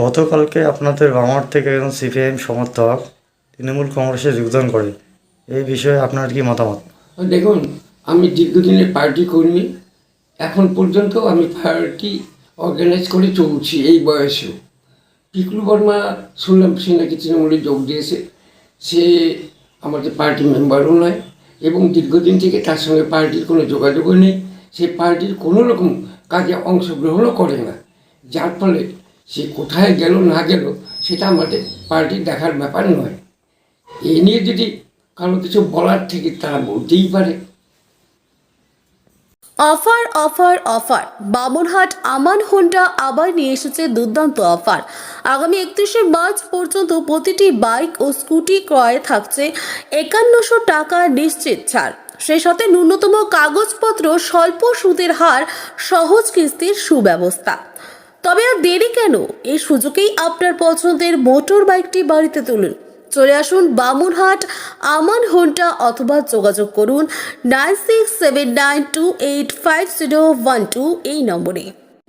গতকালকে আপনাদের বামার থেকে একজন সিপিআইএম সমর্থক তৃণমূল কংগ্রেসে যোগদান করে, এই বিষয়ে আপনার কি মতামত? দেখুন, আমি দীর্ঘদিনের পার্টি কর্মী, এখন পর্যন্ত আমি পার্টি অর্গানাইজ করে চলছি এই বয়সেও পিকলু বর্মা, শুনলাম সে নাকি তৃণমূলে যোগ দিয়েছে, সে আমাদের পার্টি মেম্বারও নয় এবং দীর্ঘদিন থেকে তার সঙ্গে পার্টির কোনো যোগাযোগও নেই, সে পার্টির কোনো রকম কাজে অংশগ্রহণও করে না। যার ফলে সে কোথায় গেল না গেল, সেটা আমাদের পার্টির দেখার ব্যাপার নয়। এ নিয়ে যদি কারও কিছু বলার থেকে তারা বলতেই পারে। Offer offer offer. Bamanhat Aman Honda আবার নিয়ে এসেছে দুর্দান্ত অফার। আগামী একত্রিশে মার্চ পর্যন্ত প্রতিটি বাইক ও স্কুটি ক্রয়ে থাকছে একান্নশো টাকা নিশ্চিত ছাড়। সেই সাথে ন্যূনতম কাগজপত্র স্বল্প সুদের হার সহজ কিস্তির সুব্যবস্থা। তবে আর দেরি কেন? এই সুযোগেই আপনার পছন্দের মোটর বাইকটি বাড়িতে তুলুন। চলে আসুন বামুনহাট, আমান হোন্টা অথবা যোগাযোগ করুন nine six seven nine two eight five zero one two এই নম্বরে।